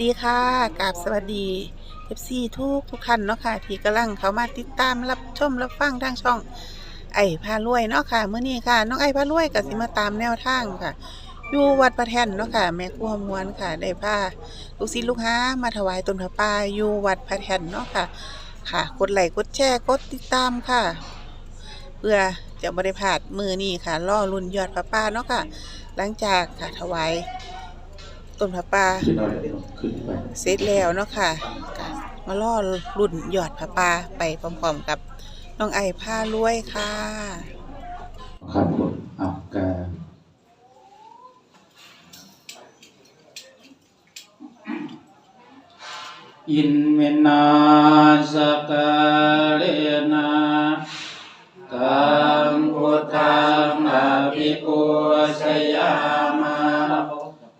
ดีค่ะกราบสวัสดีเอฟซีทุกทุกท่านเนาะค่ะที่กำลังเข้ามาติดตามรับชมรับฟังทางช่อง ไอ้พารวยเนาะค่ะเมื่อนี้ค่ะ น้องไอ้พารวยก็สิมาตามแนวทางค่ะ อยู่วัดประแท่นเนาะค่ะ แม่ครัวมวนค่ะ ได้พาลูกศิษย์ลูกหามาถวายต้นพระป่าอยู่วัดประแท่นเนาะค่ะ ค่ะ กดไลค์กดแชร์กดติดตามค่ะ เพื่อจะบริพลาดมือนี้ค่ะล่อรุ่นยอดพระป่าเนาะค่ะ หลังจากค่ะถวาย ต้นพระป่าเสร็จแล้วเนาะค่ะมาล่อรุ่นหยอดผาป่าไปพร้อมๆกับน้องไอผ้ารวยค่ะครับผมเอากาอินเมนาสกาเลนะตังพุทธังอภิปุชยามา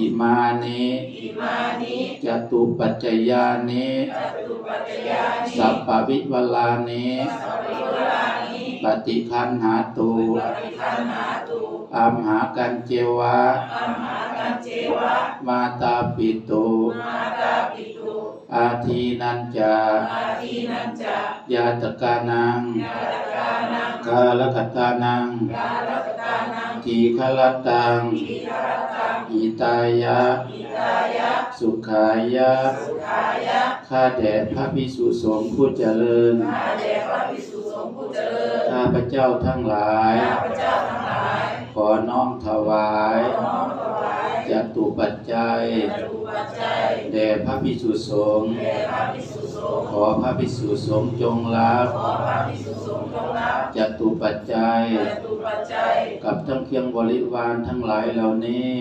อิมานิจตุปัจจยานิสัพพวิวลานิปฏิคันหาตุอัมหากันเจวะ มาตาปิตุอาทีนันจายาตกานังกาลกัตตานังทีฆลตัง อิตายะ สุขายะ ข้าแด่พระพิสุสงฆ์ผู้เจริญ ข้าพระเจ้าทั้งหลาย ขอน้อมถวายจตุปัจจัย แด่พระพิสุสงฆ์ ขอพระพิสุสงฆ์จงรับจตุปัจจัย กับทั้งเครื่องบริวารทั้งหลายเหล่านี้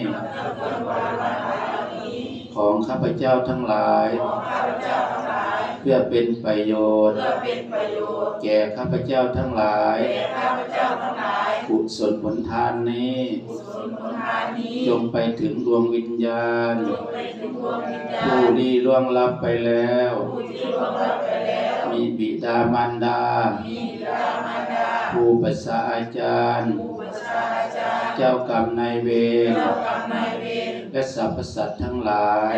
ของข้าพเจ้าทั้งหลาย เพื่อเป็นประโยชน์ แก่ข้าพเจ้าทั้งหลาย กุศลผลทานนี้ จงไปถึงดวงวิญญาณผู้ที่ล่วงลับไปแล้วมีบิดามารดาผู้ปัสสาอาจารย์เจ้ากรรมนายเวรและสรรพสัตว์ทั้งหลาย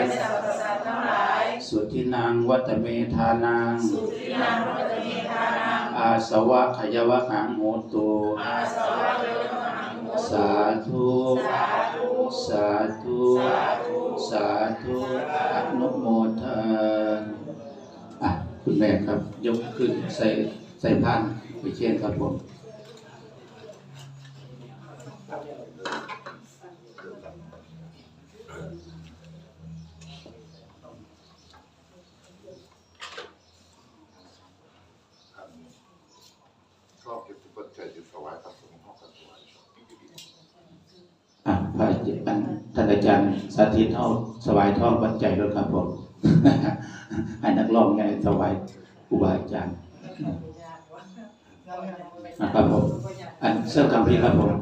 สุทินังวัตเมธานังอาสวะขยวะหังโหตุสาธุสาธุสาธุอนุโมทนาอะคุณแม่ครับ ยกขึ้นใส่ใส่ผ้านไปเชียนครับผม ชอบเก็บปัจจัยที่ถวายพระสงฆ์เขาก็ถวาย อะพระอาจารย์ท่านอาจารย์สาธิตเอาสวายทองปัจจัยด้วยครับผม ให้นักร้ องไงสวายครูบาอาจารย์นะครับผมอันเสื้อคำพีร์ครับผม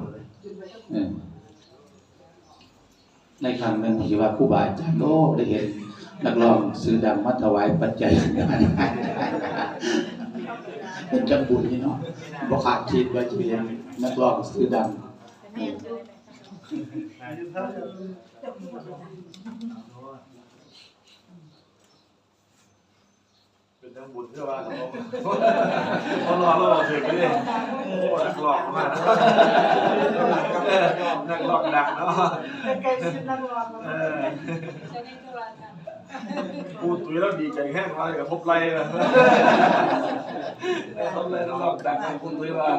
ในครั้งหนึ่งผมคิดว่าครูบาอาจารย์โอ้ได้เห็น นักร้องซื้อดังมาถวายปัจจัยเป็นจังบุญนี่เนาะบ่ขาดคิดว่าจะเป็นนักร้องซื้อดัง เป็นทั้งบุญเพื่อว่าเขาเขารอกเราถึงไปเลยโอ้นักหลอกมากนะนักหลอกดักเนาะเออพูดตุยแล้วดีใจแห้งมากับทบไรเลยทบไรนักหลอกดักพูดตุ้ยว่า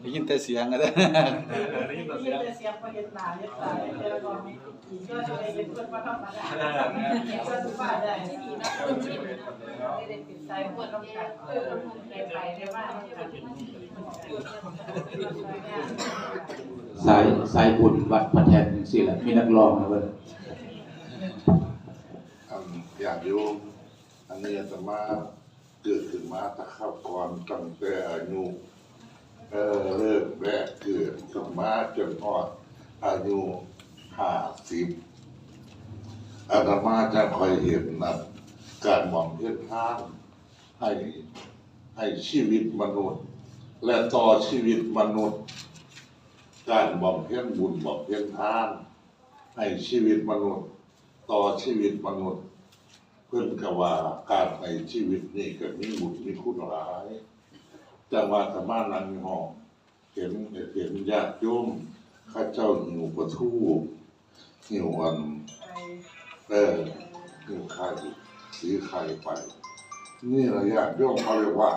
ได้ยินแต่เสียงอะเด้อได้ยินเสีเสียงยเสียงประเด็นหนาเนี่ยตายแต่ละคนก็จะได้เป็นเพื่อนมาทำมาได้ก็ถือว่าได้ดีนะได้ได้ติดใจเพื่อนต้องการเออได้ไปได้ว่าสายสายบุญวัดพระแทนสิแหละมีนักร้องนะเว้ยอันอยากอยู่อันนี้จะมาเกิดขึ้นมาตะเข้าก่อนตั้งแต่อายุ เออเริ่มแรกเกิดขึ้นมาจนพอดอายุห้าสิบอาตมาจะคอยเห็นนะการมองเพื่อนทางให้ให้ชีวิตมนุษย์ และต่อชีวิตมนุษย์ การบำเพ็ญบุญบำเพ็ญทาน ให้ชีวิตมนุษย์ ต่อชีวิตมนุษย์ เพื่อนกว่าการในชีวิตนี่ก็มีบุญมีคุณหลาย จังหวะธรรมานังหองเห็นเห็นญาติโยมข้าเจ้าหิวประทูหิวอันเออหิวไข่สีไข่ไป นี่ระยะโยมเขาเรียกว่า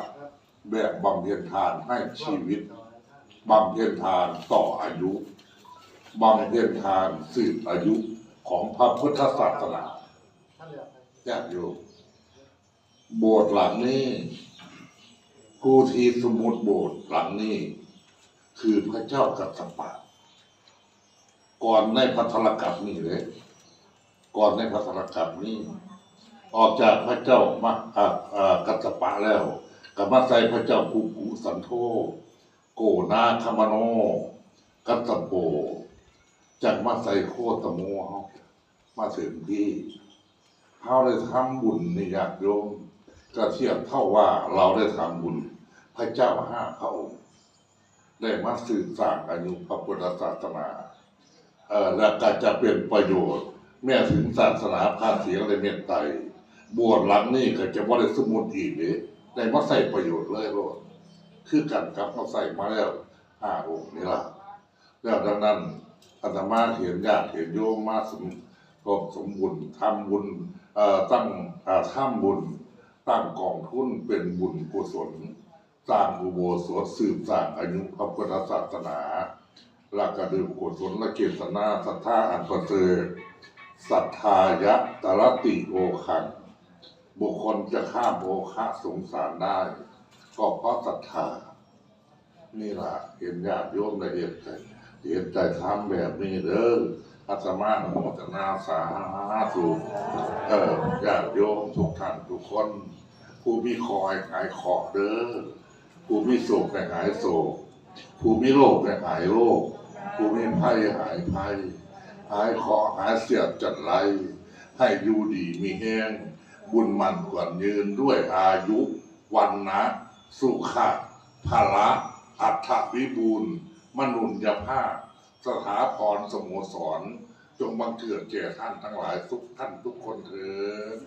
แบบบำเพ็ญทานให้ชีวิตบำเพ็ญทานต่ออายุบำเพ็ญทานสืบอายุของพระพุทธศาสนาญาติโยมโบสถ์หลังนี้ กูทีสมุดโบสถ์หลังนี้คือพระเจ้ากัสปะ ก่อนในพัทธรกับนี่เลย ก่อนในพัทธรกับนี่ออกจากพระเจ้ามาอ่ากัสปะแล้วก็มาใส่พระเจ้ากุกุสันโธโกนาคามโน กัสโปจากมาใส่โคตโมเฮามาถึงที่เฮาได้ทำบุญนี่ญาติโยมก็เทียบเท่าว่าเราได้ทำบุญ พระเจ้าห้าพระองค์ได้มาสืบสร้างอายุพระพุทธศาสนาเออและก็จะเป็นประโยชน์ แม้ถึงศาสนาพาเสียงในเมตไตรบวชหลังนี่ก็จะบ่ได้สมุดอีกเด้ได้มาใส่ประโยชน์เลยโลดคือกันกับมาใส่มาแล้วห้าองค์นี่ละแล้วดังนั้นอาตมาเห็นญาติเห็นโยมมาสมทบสมบุญทำบุญตั้งเอ่อทำบุญ ตั้งกองทุนเป็นบุญกุศล สร้างอุโบสถสืบสางอายุพระพุทธศาสนาและกระดื่มกุศลและเกษนาศรัทธาอันประเสริฐศรัทธายะตรติโอคังบุคคลจะข้ามโอคะสงสารได้ ก็เพราะศรัทธา นี่ล่ะเห็นญาติโยมได้เห็นใจเห็นใจทำแบบนี้เด้ออาตมาโมทนาสาธุเออญาติโยมทุกท่านทุกคน ผู้มีคอยหายขอเด้อ ผู้มีโศกให้หายโศกผู้มีโรคให้หายโรคผู้มีภัยหายภัย หายขอหายเสียดจัดไร ให้อยู่ดีมีแห้ง บุญมันกวนยืนด้วยอายุวันนะสุขะภาระอัฏฐวิบูรณ์มนุญญภาพ สถาพรสโมสร จงบังเกิดแก่ท่านทั้งหลายทุกท่านทุกคนเถิด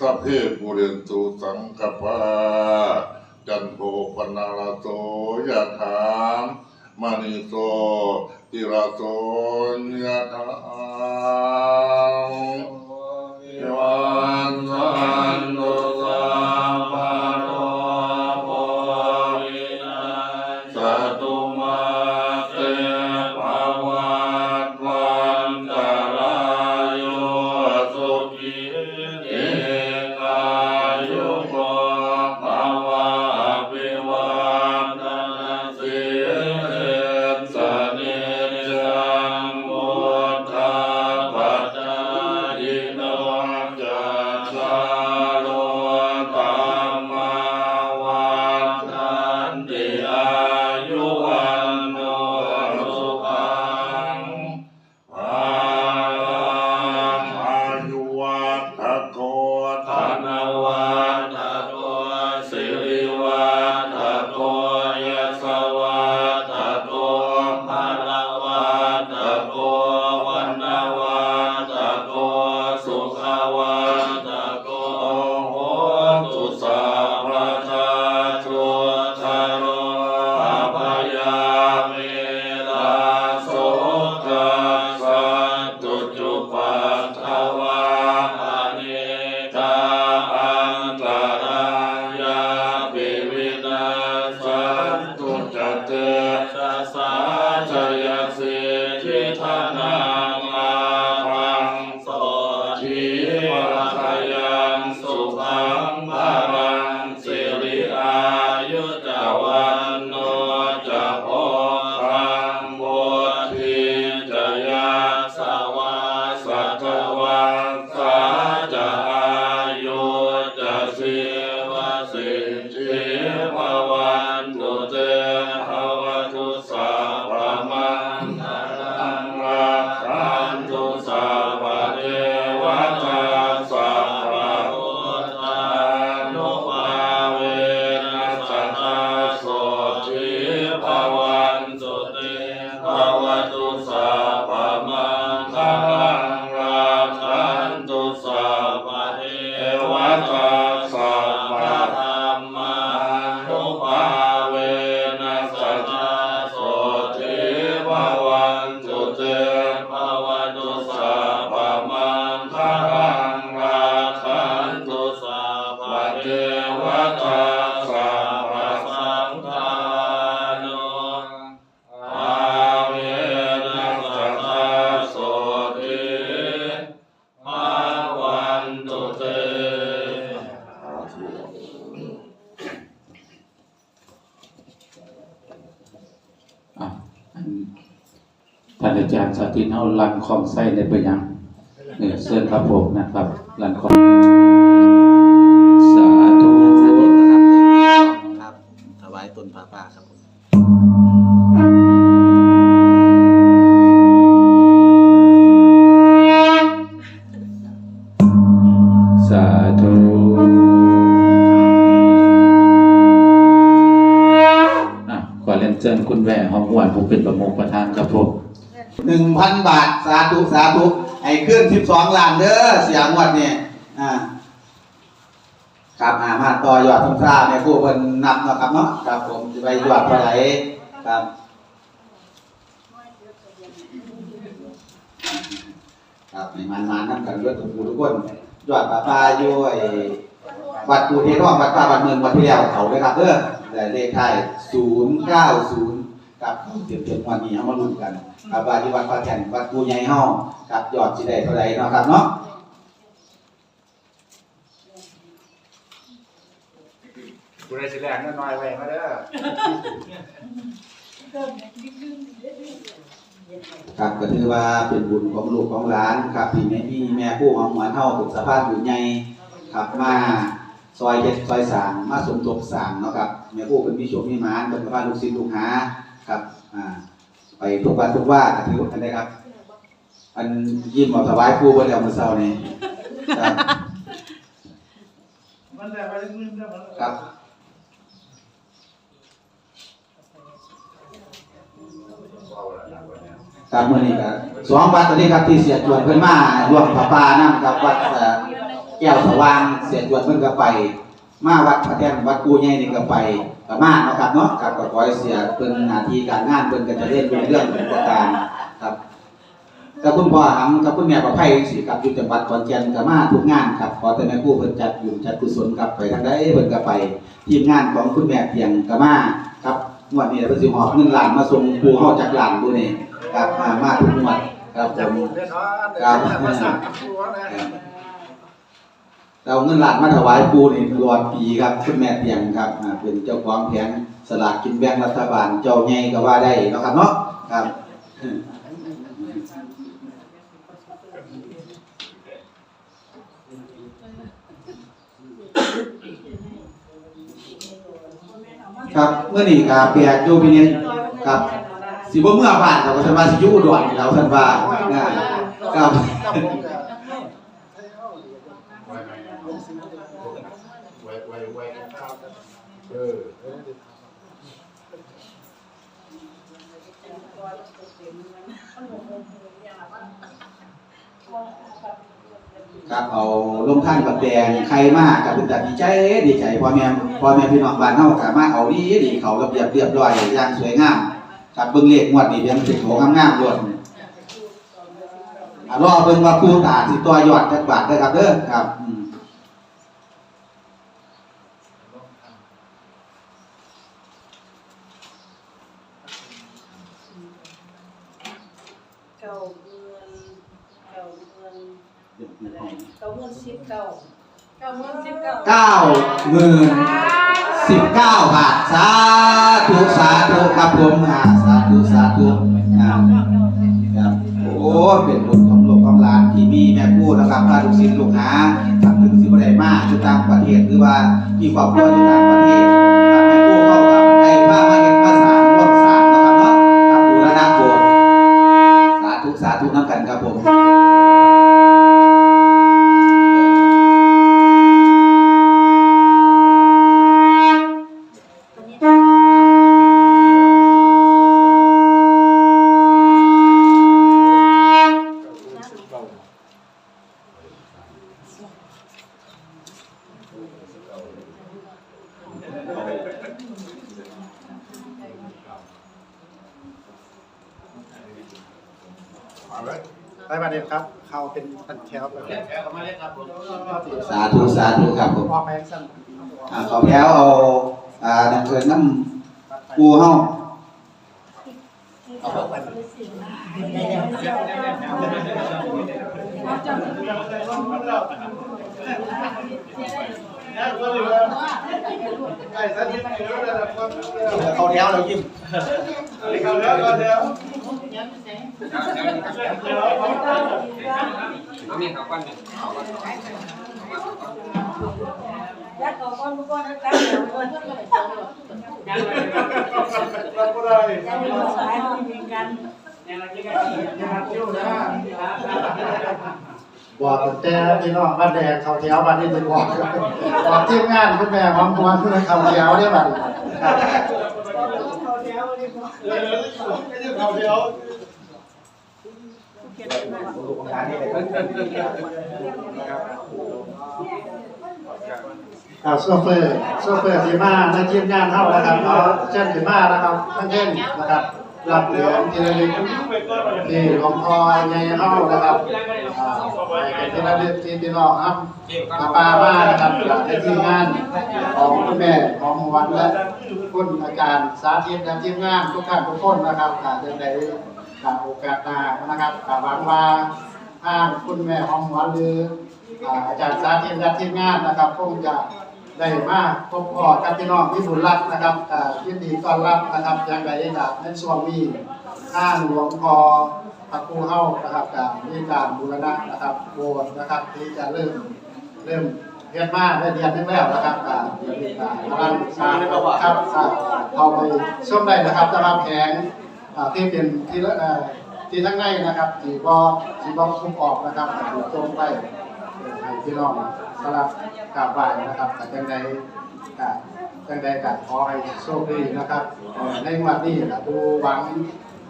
สัพเพปุเรนตุสังกปาจันโทปนาลโสยะถามมณิโสติระโสยะถาวันวัน จารย์สาธิตเอาลันคองไส้ในไปยังเนี่ยเสื้อครับผมนะครับลันคอง สาธุสาธุให้ขึ้นสิบสองล้านเด้อเสียงวัดเนี่ยอ่าครับอามาต่อยอดทุนทราบเนี่ยผู้เพิ่นนับเนาะครับเนาะครับผมจะไปยอดเท่าไหร่ครับครับในมันมานั่งกันเลือดทุกผู้ทุกคนยอดปลาปลาอยู่ไอ้วัดปูเทร่องวัดป่าวัดเมืองวัดเที่แล้วเขาเลยครับเด้อแต่เลขท้ายศูนย์เก้าศูนย์ กับเตรียมเตรียมวันนี้เอามาลุ้นกันครับว่าที่วัดพระแท่นวัดปูใหญ่เฮากับยอดสิได้เท่าไหร่เนาะครับเนาะกูได้สิแรกน้อยไว้มาเด้อครับก็ถือว่าเป็นบุญของลูกของหลานครับที่แม่พี่แม่ผู้ของหมวนเฮาเป็นสะพานบุญใหญ่ครับมาซอยเฮ็ดซอยสร้างมาสมทบสร้างเนาะครับแม่ผู้เป็นมีโชคมีหมานเป็นสะพานลูกศิษย์ลูกหา ครับอ่าไปทุกวันทุกว่าก็ถืออันใดครับ อันยิ้มเอาถวายผู้เพิ่นแล้วมือเช้านี้ครับมันได้ไปเงินได้มันครับครับมื้อนี้ก็สองวัดตอนนี้ครับที่เสียจวนเพิ่นมาร่วมพระป่านำกับวัดเอ่อแก้วสว่างเสียจวนเพิ่นก็ไป มาวัดพระแท่นวัดกูใหญ่นี่ก็ไป ก็มาเนาะครับเนาะครับก็ขอให้เสียเพิ่นหน้าที่การงานเพิ่นก็จะเรียนรู้เรื่องเป็นประการครับกับคุณพ่อหำกับคุณแม่ประไพสิครับอยู่จังหวัดขอนแก่นก็มาทุกงานครับขอแต่แม่ครูเพิ่นจัดอยู่จัดกุศลครับไปทางใดเพิ่นก็ไปทีมงานของคุณแม่เพียงก็มาครับงวดนี้เพิ่นสิหอบเงินล้านมาส่งปู่เฮาจากล้านผู้นี้ครับมามาทุกงวดครับผมเด้อ เอาเราเงินล้านมาถวายปูนี่ตลอดปีครับคุณแม่เพียงครับเป็นเจ้าของแผงสลากกินแบ่งรัฐบาลเจ้าใหญ่ก็ว่าได้เนาะครับเนาะครับครับเมื่อนี้ก็เปียกอยู่พี่นิดครับสิบ่เมื่อบ้านครับว่าซั่นว่าสิยู่อุดรนี่แล้วชันว่าอ่าครับ ไว้ไว้ไว้ครับเออครับเอาลงท่านกับแดงใครมากกับเป็นแต่ดีใจดีใจพ่อแม่พ่อแม่พี่น้องบ้านเฮาก็มารถเอาดีดีเขาระเบียบเรียบร้อยอย่างสวยงามครับเบิ่งเลขงวดนี้เพียงสิโหงามๆล้วนรอเบิ่งว่าผู้ตาสิตัวยอดจักบาทเด้อครับเด้อครับอืม หมื่น สิบเก้าเก้าหมื่นสิบเก้าเก้าหมื่นสิบเก้าบาทสาธุสาธุครับผมอ่าสาธุสาธุอ่าครับโอ้เป็นบุญของหลวงของหลานที่มีแม่พูดนะครับพาลูกศิษย์ลูกหาทำถึงสิบได้มากอยู่ต่างประเทศหรือว่ามีครอบครัวอยู่ต่างประเทศครับแม่พูดเข้ากับให้พามาเห็นภาษาร่วมสร้างนะครับเนาะทำบูรณะโบสถ์สาธุสาธุน้ำกันครับผม ไปประเด็นครับ เขาเป็นตันแคลแบบสาธุสาธุครับผมออกแมงสั้นอ่าขอแพ้วเอาอ่าดังเกินน้ำปูเฮาเเขาแถวเรายิ้มเขาแล้วเขาแล้วยัดเขาก้อนก้อนแล้วกันเดี๋ยวก้อนก็เลยจบยังเราก็ได้ยังมีสายมีมีกัน บอกแต่พี่น้องบ้านแดงเขาแถวบ้านนี้จะบอกบอกทีมงานคุณแม่ของมวลคุณเขาแถวเนี่ยบัดเขาเดียวเอาโซเฟอร์โซเฟอร์ทีมาในทีมงานเท่านะครับเขาเช่นทีมานะครับทั้งเช่นนะครับ รับเหรียญทีละนิดที่หลวงพ่อใหญ่เท่านะครับไปเป็นทีละนิดที่พี่น้องครับมาปามานะครับในทีมงานของคุณแม่ของหมวันและคุณอาจารย์สาธิตและทีมงานทุกท่านทุกคนนะครับอาจจะได้การโอกาสหน้านะครับก็หวังว่าทางคุณแม่ของหมวันหรืออาอาจารย์สาธิตและทีมงานนะครับคงจะ ได้มากพบพ่อกับพี่น้องที่บุญรักนะครับอ่ายินดีต้อนรับนะครับย่างไรก็ในช่วงนี้ข้างหลวงพ่อพระครูเฮานะครับกับมีการบูรณะนะครับโบสถ์นะครับที่จะเริ่มเริ่มเรียนมาได้เรียนนึงแล้วนะครับอ่าเดี๋ยนก็กำลังสร้าครับอ่าเอาไปชมได้นะครับสำหรับแผงอ่าที่เป็นที่ละเอ่อที่ทั้งในนะครับที่บ่ที่บ่คุมออกนะครับถูกโจมไป ให้พี่น้องสำหรับกราบไหว้นะครับแต่จังใดก็จังใดก็ขอให้โชคดีนะครับเอ่อในวันนี้ก็ดูหวัง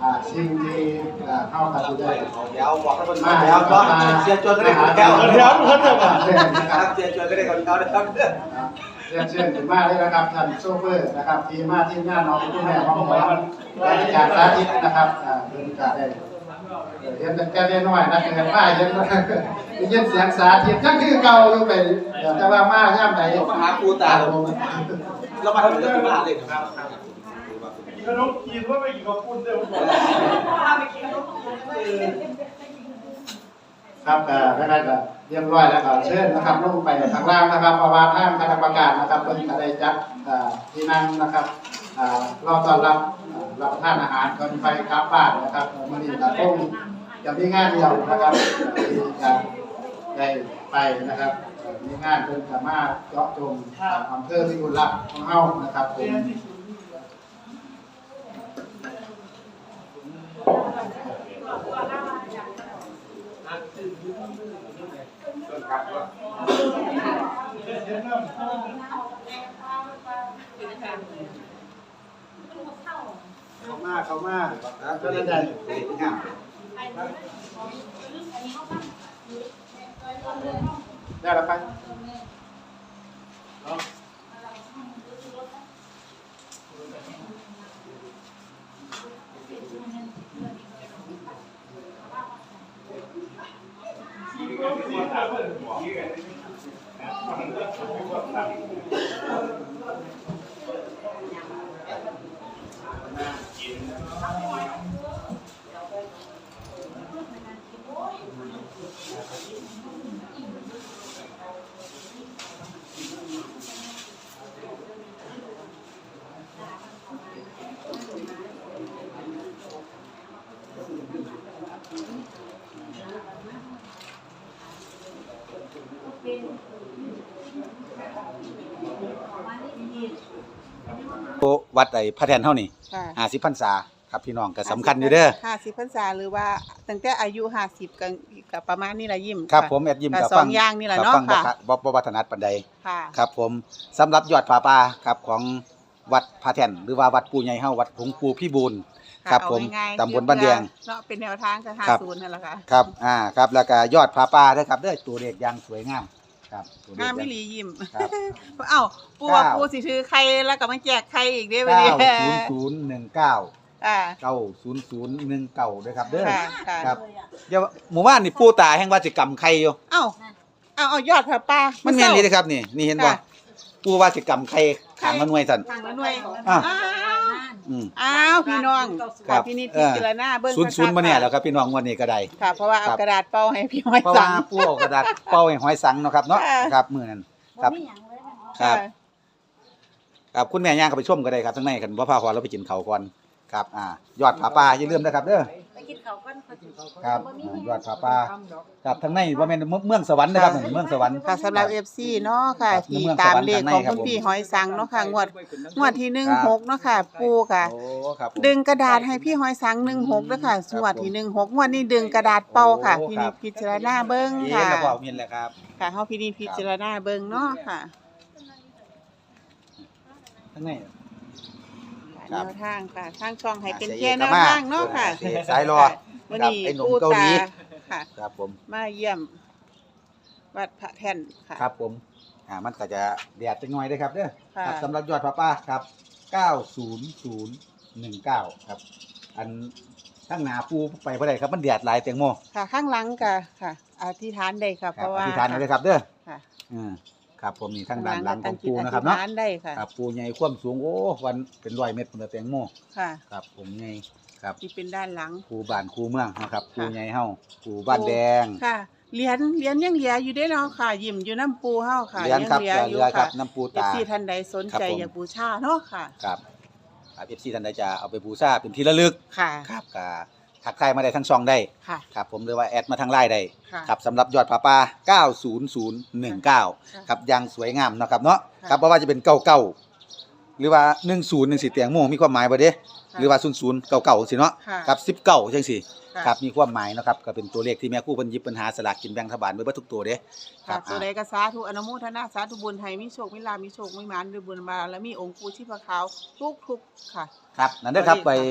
อ่าสิ่งที่อ่าเข้ากันได้เดี๋ยวบอกให้มันมามาแล้แล้วก็เสียจวนก็ได้คนแก้แก้วเดี๋ยวเพิ่นจะมาเรียนนะคครัรับบเสียจวนก็ได้คนเขาได้ครับเรียนเชิญถึงมาเลยนะครับท่านโชเฟอร์นะครับทีมมาทีมงานน้องคุณแม่ของผมและอารสาธิตนะครับอ่าเพิ่นก็ได้ เห็นแต่แกเรียนน้อยนะเห็นป้าเห็นได้ยินเสียงสาธิตก็คือเก่าอยู่ไปแต่ว่ามาย่ามใดมาหาปูตาเลยเรามาทำเรื่องที่มหาเลยครับขนมกินว่าไม่กินข้าวปุ้นเด้อครับเอ่อได้ก็เรียบร้อยแล้วก็เชิญนะครับลงไปข้างล่างนะครับประวัติทางคณะกรรมการนะครับเพิ่นก็ได้จัดที่นั่งนะครับรอต้อนรับรับประทานอาหารก่อนไปกลับบ้านนะครับมื้อนี้ก็คง จะมีงานเดียวนะครับที่จะได้ไปนะครับมีงานเพิ่นสามารถเจาะจงอำเภอพิบูลรักษ์ของเฮานะครับผมเขามาเขามาก็ได้ได้ ได้แล้วไป วัดไอ้พระแทนเท่านี่ค่ห้าสิบพันษา ครับพี่น้องก็สำคัญอยู่เด้อห้าสิบพรรษาหรือว่าตั้งแต่อายุห้าสิบกันกับประมาณนี้ละยิ้มครับะผมแอดยิมก็กับสอฟังงอย่างนี่แหละกับเนาะฟังบ่ค่ะบ่บ่วัฒนัดปานใด ค่ะ ครับผมสำหรับยอดผาป่าครับของวัดพระแท่นหรือว่าวัดปู่ใหญ่เฮาวัดหลวงปู่พี่บูลค่ะครับเอาผมง่ายๆตำบลบ้านแดงเนาะเป็นแนวทางก็ห้าครับศูนย์นั่นแหละค่ะครับอ่าครับแล้วก็ยอดผาป่าเด้อครับเด้อตัวเลขอย่างสวยงามครับตัวเลขงามอย่ไม่หลียิ้ม ครับ เอ้าปูว่าเก้า ปูสิถือใครแล้วก็มาแจกใครอีกเด้อไปเก้าดิศูนย์ศูนย์หนึ่งเก้า อ่าเก้าศูนย์ศูนย์หนึ่งเก้าด้วยครับเด้อ ค่ะค่ะครับ เดี๋ยวหมู่บ้านนี่ปู่ตาแห่งว่าสิกรรมใครอยู่เอ้าเอาเอายอดผ้าป่ามันแม่นนี่เด้อครับนี่นี่เห็นบ่ค่ะ ปู่ว่าสิกรรมใครขางมันหน่วยสั่น ทางละหน่วยอะ อ้าวอืม อ้าวพี่น้องครับพี่นิดเอพิอจารณาเบิ่งศูนย์ศูนย์มาเนี่ยแล้วครับพี่น้องวันนี้ก็ได้ ค่ะ เพราะว่าเอาครับ กระดาษเป่าให้พี่ห้อยเพราะสั่ว่างปู่เอากระดาษเป้าให้หอยสังเนาะครับเนาะค่ะ ครับมื้อนั้น ครับครับครับคุณแม่ย่างเข้าไปชมก็ได้ครับทั้งในกันบ่พาขอเราไปกินข้าวก่อน ครับ อ่า ยอดผาป่าอย่าลืมนะครับเด้อ ไปกินข้าวกันไปกินข้าวครับอ่ายอดผาป่าครับทั้งในว่าแม่นเมืองสวรรค์นะครับนั่นเมืองสวรรค์ ค่ะสำหรับ FC เนาะค่ะครับที่เมืองตามสวรรค์เลขข้างในของครับคุณผมพี่หอยสังเนาะค่ะงวดงวดที่ครับ16เนาะค่ะ ปูค่ะ โอ้ครับผม ดึงกระดาษให้พี่หอยสัง16ด้วยค่ะสวดที่16งวดนี้ดึงกระดาษเป่าค่ะ โอ้พี่ครันิบดพิจารณาเบิ่งเย็นค่ะ แล้วก็เอาเมียนแหละครับค่ะเฮาพี่นิดพิจารณาเบิ่งเนาะค่ะทั้งใน แนวทางค่ะทางช่องให้เป็นเสียแค่เอกแนวมาทางเนาะค่ะเสียสายรอวันครับนี้ไอ้หนุ่มปูเกาหลีตาค่ะ ครับผม มาเยี่ยม วัดพระแท่นค่ะ ครับผม อ่า มันก็จะแดดจังหน่อยเด้อครับเด้อค่ะครับสำหรับยอดพระป้าครับ 90019 ครับ อันทั้งหนาปูไปบ่ได้ครับ มันแดดหลายแตงโม ค่ะ ข้างหลังก็ค่ะ อธิษฐานได้ค่ะคเพรับราะอว่าธิษฐานเอาเลยครับเด้อ ค่ะ อืม ครับผมนี่ทางด้านหลังของปูตั้นะครับจิตเนาะอธิษฐานได้ค่ะครับปูใหญ่ความสูงโอ้วันเป็นร้อยเมตรพุ่นละแตงโมค่ะครับผมใหญ่ครับที่เป็นด้านหลังปูบ้านคูเมืองนะครับปูค่ะใหญ่เฮาปูบ้านแดงค่ะเหรียญเหรียญยังเหลืออยู่เด้เนาะค่ะ ยิ้มอยู่น้ำปูเฮาค่ะเหรียญครับยังเหลืออยู่เหลือครัค่ะบน้ำปูเอฟตาซีท่านใดสนครับใจผมอยากบูชาเนาะค่ะครับครับเอฟซีท่านใดจะเอาไปบูชาเป็นที่ระลึกค่ะครับก็ ทักทายมาได้ทั้งช่องได้ค่ะ ครับผมหรือว่าแอดมาทางไลน์ได้ค่ะ ครับสำหรับยอดผาป่า90019 ครับอยังสวยงามเนาะครับเนาะค่ะ ครับเพราะว่าจะเป็น 99 หรือว่า 10 1สิเตียงโมมีความหมายบ่เด้ หรือว่า00 99จังซี่เนาะค่ะครับ19จังซี่ค่ะ ครับมีความหมายเนาะครับก็เป็นตัวเลขที่แม่ครู่เพิ่นหยิบปัญหาสลากกินแบ่งรัฐบาลไว้เบิดทุกตัวเด้คค่ะรับตัวใดก็สาธุอนุโมทนาสาธุบุญไทยมีโชคมีลาภมีโชคมีหมานด้วยบุญมาแล้วมีองค์ปู่ชีพขาวทุกทุกๆค่ะ ครับนั่นเด้อครับสวัไปสดี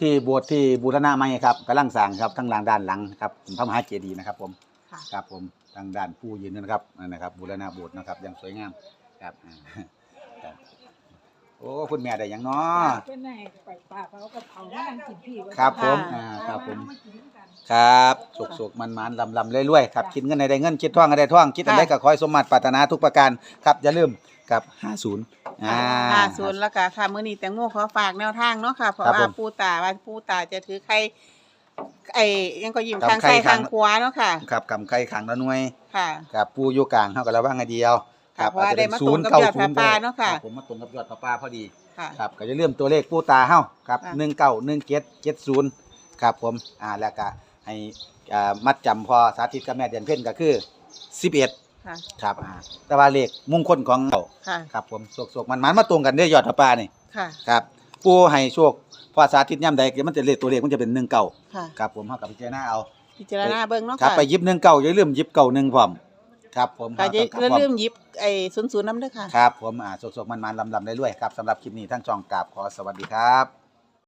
ที่โบสถ์ที่บูรณะใหม่ครับกำลังสร้างครับทั้งหลังด้านหลังครับพระมหาเจดีย์นะครับผม ค่ะ ครับผมทางด้านผู้ยืนนะครับนั่นนะครับบูรณะโบสถ์นะครับอย่างสวยงามครับอ่าครับ โอ้คุณแม่ได้หยังเนาะเป็นไงไปป่าเขาก็เผาให้นั่งกินพี่ครับผมอ่าครับผมครับสุกสุกมันมันลำลำเรื่อยๆครับคิดเงินให้ได้เงินคิดท่องให้ได้ท่องคิดอะไรก็ขอให้สมมาตรปรารถนาทุกประการครับอย่าลืมกับ 50อ่าห้าศูนย์แล้วก็ค่ะมื้อนี้แตงโมขอฝากแนวทางเนาะค่ะเพราะครับว่าผมปู่ตาว่าปู่ตาจะถือใครไอ้ยังก็ยิ้มครับทางซ้ายใครข้าทางงขวาเนาะค่ะ ครับกำไก่ขังละหน่วยค่ะครับปูอยู่กลางเฮาก็ระวังให้เดียว ค่ะเพราะว่าอจจะได้เป็นมาตรงกับยอดพระป่าเนาะค่ะรับผมมาตรงกับยอดพระป่าพอดี ค่ะ ครับก็จะเริ่าลืมตัวเลขปูตาเฮาครับค่ะ หนึ่งเก้าหนึ่งเจ็ดเจ็ดศูนย์ครับผมอ่าแล้วก็ให้อ่ามัดจำพอสาธิตกับแม่เดือนเพ่นก็คือสิบเอ็ดค่ะ ครับอ่าแต่ว่าเลขมงคลของเราค่ะ ครับผมโศกๆมันมันๆมาตรงกันเด้อยอดพระป่านี่ค่ะ ครับปูให้โชคพอสาธิตย่ำใดเดี๋ยวมันจะเลขตัวเลขมันจะเป็นหนึ่งเก้าค่ะ ครับผมเฮากับพิจารณาเอา พิจารณาเบิ่งเนาะครับค่ะ ไปหยิบหนึ่งเก้าอย่าลืมหยิบเก้าหนึ่งพร้อม ครับผมค่ะอย่าเฮาต้องกลับพร้อลืมหยิบไอ้ศูนย์ศูนย์น้ำด้วยค่ะ ครับผมอ่าสกๆมันๆลำๆได้ด้วยครับสำหรับคลิปนี้ทั้งจองกราบขอสวัสดีครับ